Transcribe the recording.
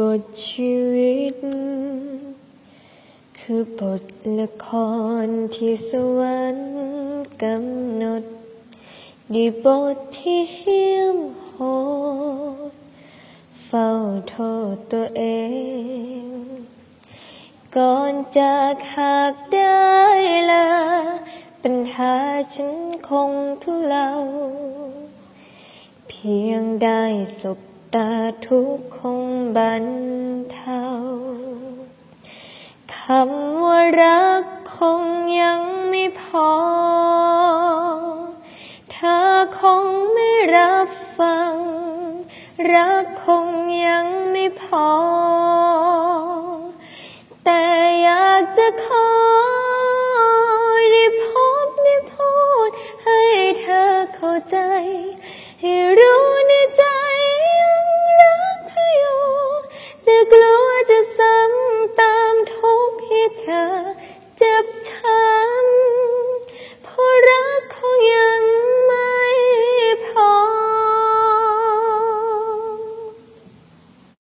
บทชีวิต คือบทละครที่สวรรค์กำหนดดีบทที่เหี้ยมโหดเฝ้าโทษตัวเอง ก่อนจากหากได้ลาปัญหาฉันคงทุเลาเพียงได้สบ ตาทุกคงบรรเทาคำว่ารักคงยังไม่พอ เธอคงไม่รับฟัง รักคงยังไม่พอ แต่อยากจะขอได้พบได้พูดให้เธอเข้าใจ Oh.